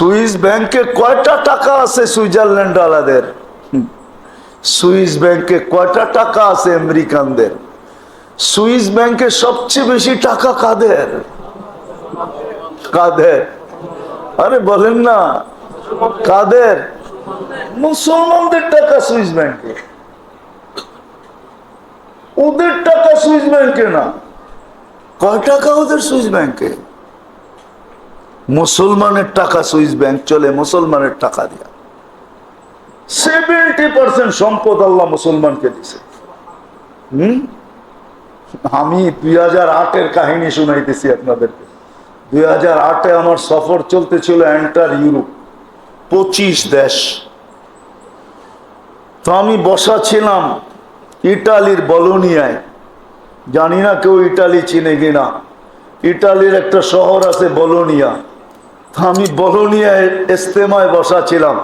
Swiss ব্যাংকে কয়টা টাকা আছে সুইজারল্যান্ড আলাদের সুইস ব্যাংকে কয়টা টাকা আছে আমেরিকানদের? সুইস ব্যাংকে সবচেয়ে বেশি টাকা কাদের? কাদের? আরে বলেন না। কাদের? মুসলমানদের টাকা সুইস ব্যাংকে। ওদের টাকা সুইস ব্যাংকে না। কয় টাকা ওদের সুইস ব্যাংকে? মুসলমানের টাকা সুইস ব্যাংক চলে, মুসলমানের টাকা দিয়া। সেভেন্টি পার্সেন্ট সম্পদ আল্লাহ মুসলমানকে দিছে। আমি দুই হাজার আটের কাহিনী শুনাইতেছি আপনাদেরকে। দুই হাজার আটে আমার সফর চলতেছিল এন্টার ইউরোপ পঁচিশ দেশ। তো আমি বসা ছিলাম ইটালির বলোনিয়ায়। জানি না কেউ ইটালি চিনে কিনা। ইটালির একটা শহর আছে বলোনিয়া। আমি বলনিয়ায় ইস্তেমায় বসা ছিলাম।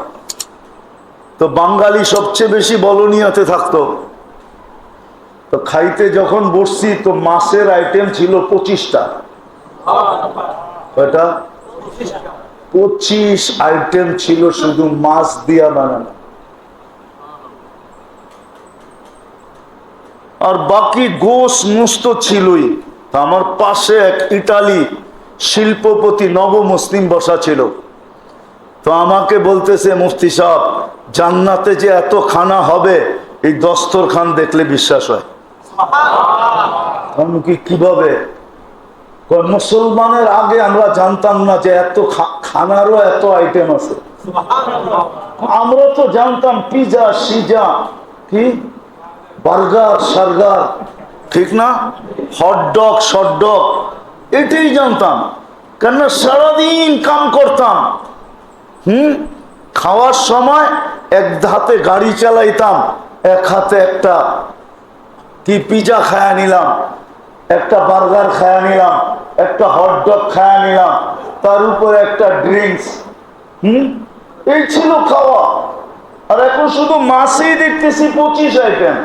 তো বাঙালি সবচেয়ে বেশি বলনিয়াতে থাকতো। তো খাইতে যখন বসছি, তো মাছের আইটেম ছিল পঁচিশটা। পঁচিশ আইটেম ছিল শুধু মাছ দিয়া বানানো। আর বাকি গোস মুস্ত ছিলই। আমার পাশে এক ইটালি শিল্পপতি নব মুসলিম বসা ছিল। তো আমাকে বলতেছে, মুফতি সাহেব, জান্নাতে যে এত খানা হবে, এই দস্তর খান দেখলে বিশ্বাস হয়। কি, কীভাবে? মুসলমানের আগে আমরা জানতাম না যে এত খানারও এত আইটেম আছে। আমরা তো জানতাম, পিজা, সিজা, কি? বার্গার, সার্গার, ঠিক না? হটডগ, শটডগ। এটাই জানতাম। কেননা সারাদিন কাম করতাম। হুম? খাওয়ার সময় এক হাতে গাড়ি চালাইতাম, এক হাতে একটা কি পিজা খায়া নিলাম, একটা বার্গার খায়া নিলাম, একটা হটডগ খায়া নিলাম, তার উপরে একটা ড্রিঙ্কস হুম? এই ছিল খাওয়া। আর এখন শুধু মাসেই দেখতেছি পঁচিশ আইটেম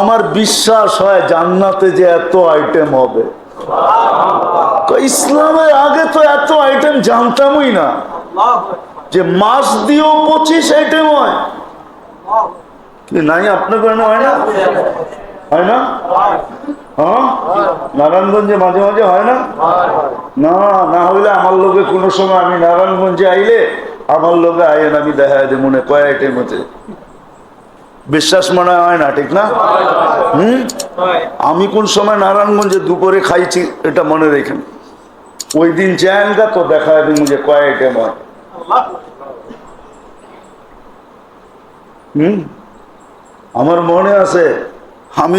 আমার বিশ্বাস হয় জান্নাতে যে এত আইটেম হবে। ইসলামের আগে তো এত আইটেম জানতামই না। যে মাস দিয়েও পঁচিশ আইটেম হয়। নাই, আপনার কেন হয় না? হয় না? হ্যাঁ? নারায়ণগঞ্জে মাঝে মাঝে হয় না? না না হইলে আমার লোকে কোনো সময় আমি নারায়ণগঞ্জে আইলে, আমার লোকে আইন আমি দেখা মনে কয় আইটেম হচ্ছে বিশ্বাস মনে হয় না ঠিক না? হুম? আমি কোন সময় নারায়ণগঞ্জে দুপুরে খাইছি এটা মনে রেখেন। ওই দিন যায়গা তো দেখা যাবে মুঝে কয় আইটেম হুম? আমার মনে আছে আমি